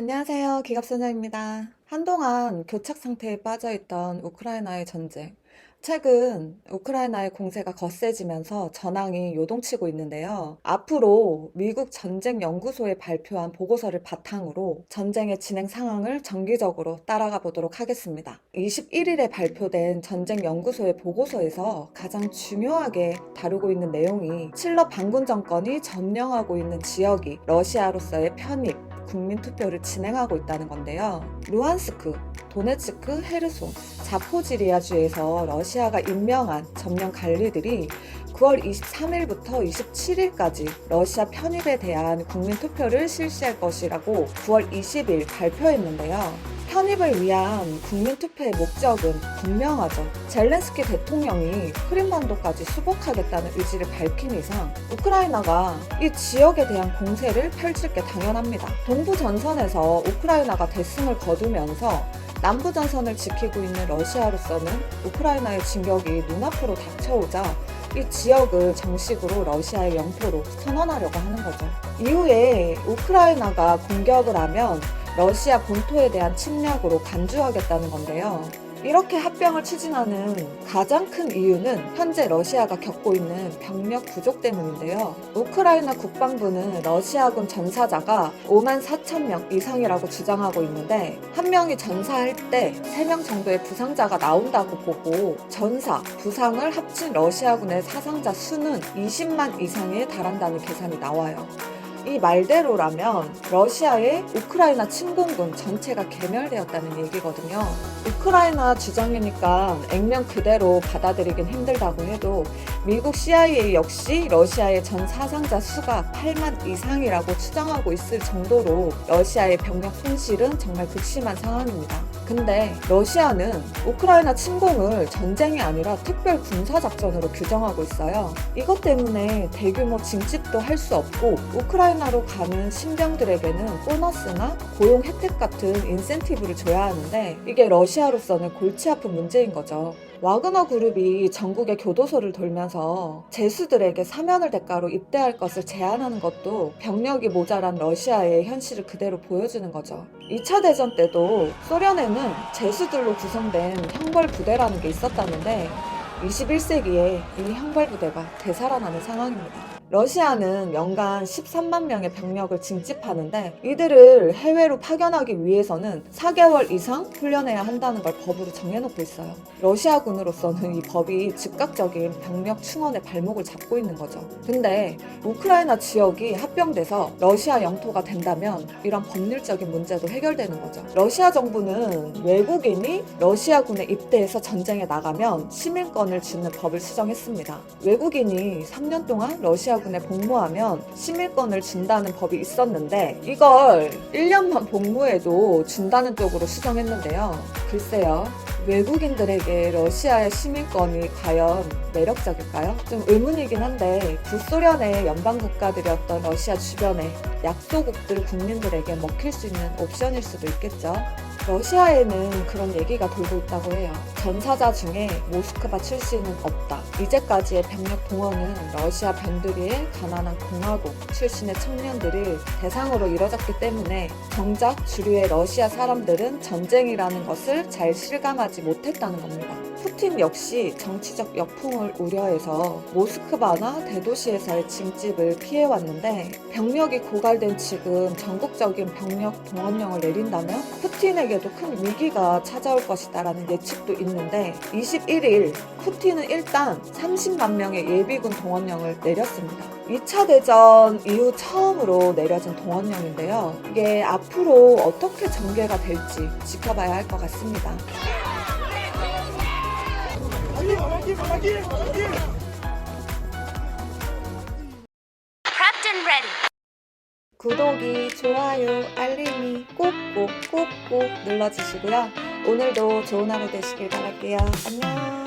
안녕하세요. 기갑소녀입니다. 한동안 교착 상태에 빠져있던 우크라이나의 전쟁. 최근 우크라이나의 공세가 거세지면서 전황이 요동치고 있는데요. 앞으로 미국 전쟁 연구소에 발표한 보고서를 바탕으로 전쟁의 진행 상황을 정기적으로 따라가 보도록 하겠습니다. 21일에 발표된 전쟁 연구소의 보고서에서 가장 중요하게 다루고 있는 내용이 칠러 반군 정권이 점령하고 있는 지역이 러시아로서의 편입, 국민 투표를 진행하고 있다는 건데요. 루안스크, 도네츠크, 헤르손, 자포지리아주에서 러시아가 임명한 점령 관리들이 9월 23일부터 27일까지 러시아 편입에 대한 국민 투표를 실시할 것이라고 9월 20일 발표했는데요. 편입을 위한 국민 투표의 목적은 분명하죠. 젤렌스키 대통령이 크림반도까지 수복하겠다는 의지를 밝힌 이상 우크라이나가 이 지역에 대한 공세를 펼칠 게 당연합니다. 동부 전선에서 우크라이나가 대승을 거두면서 남부 전선을 지키고 있는 러시아로서는 우크라이나의 진격이 눈앞으로 닥쳐오자 이 지역을 정식으로 러시아의 영토로 선언하려고 하는 거죠. 이후에 우크라이나가 공격을 하면 러시아 본토에 대한 침략으로 간주하겠다는 건데요. 이렇게 합병을 추진하는 가장 큰 이유는 현재 러시아가 겪고 있는 병력 부족 때문인데요. 우크라이나 국방부는 러시아군 전사자가 5만 4천 명 이상이라고 주장하고 있는데 한 명이 전사할 때 3명 정도의 부상자가 나온다고 보고 전사, 부상을 합친 러시아군의 사상자 수는 20만 이상에 달한다는 계산이 나와요. 이 말대로라면 러시아의 우크라이나 침공군 전체가 괴멸되었다는 얘기거든요. 우크라이나 주장이니까 액면 그대로 받아들이긴 힘들다고 해도 미국 CIA 역시 러시아의 전 사상자 수가 8만 이상이라고 추정하고 있을 정도로 러시아의 병력 손실은 정말 극심한 상황입니다. 근데 러시아는 우크라이나 침공을 전쟁이 아니라 특별 군사 작전으로 규정하고 있어요. 이것 때문에 대규모 징집도 할 수 없고 우크라이나 로 가는 신병들에게는 보너스나 고용 혜택 같은 인센티브를 줘야 하는데 이게 러시아로서는 골치 아픈 문제인 거죠. 와그너 그룹이 전국의 교도소를 돌면서 재수들에게 사면을 대가로 입대할 것을 제안하는 것도 병력이 모자란 러시아의 현실을 그대로 보여주는 거죠. 2차 대전 때도 소련에는 재수들로 구성된 형벌 부대라는 게 있었다는데 21세기에 이 형벌 부대가 되살아나는 상황입니다. 러시아는 연간 13만 명의 병력을 징집하는데 이들을 해외로 파견하기 위해서는 4개월 이상 훈련해야 한다는 걸 법으로 정해놓고 있어요. 러시아군으로서는 이 법이 즉각적인 병력 충원의 발목을 잡고 있는 거죠. 근데 우크라이나 지역이 합병돼서 러시아 영토가 된다면 이런 법률적인 문제도 해결되는 거죠. 러시아 정부는 외국인이 러시아군에 입대해서 전쟁에 나가면 시민권을 주는 법을 수정했습니다. 외국인이 3년 동안 러시아 군에 복무하면 시민권을 준다는 법이 있었는데 이걸 1년만 복무해도 준다는 쪽으로 수정했는데요. 글쎄요. 외국인들에게 러시아의 시민권이 과연 매력적일까요? 좀 의문이긴 한데 구소련의 연방 국가들이었던 러시아 주변의 약소국들 국민들에게 먹힐 수 있는 옵션일 수도 있겠죠. 러시아에는 그런 얘기가 돌고 있다고 해요. 전사자 중에 모스크바 출신은 없다. 이제까지의 병력 동원은 러시아 변두리의 가난한 공화국 출신의 청년들을 대상으로 이뤄졌기 때문에 정작 주류의 러시아 사람들은 전쟁이라는 것을 잘 실감하지 못했다는 겁니다. 푸틴 역시 정치적 역풍을 우려해서 모스크바나 대도시에서의 징집을 피해왔는데 병력이 고갈된 지금 전국적인 병력 동원령을 내린다면 푸틴에게도 큰 위기가 찾아올 것이다라는 예측도 있는데 21일 푸틴은 일단 30만 명의 예비군 동원령을 내렸습니다. 2차 대전 이후 처음으로 내려진 동원령인데요. 이게 앞으로 어떻게 전개가 될지 지켜봐야 할 것 같습니다. 구독이, 좋아요, 알림이 꼭꼭 꼭꼭 눌러주시고요. 오늘도 좋은 하루 되시길 바랄게요. 안녕.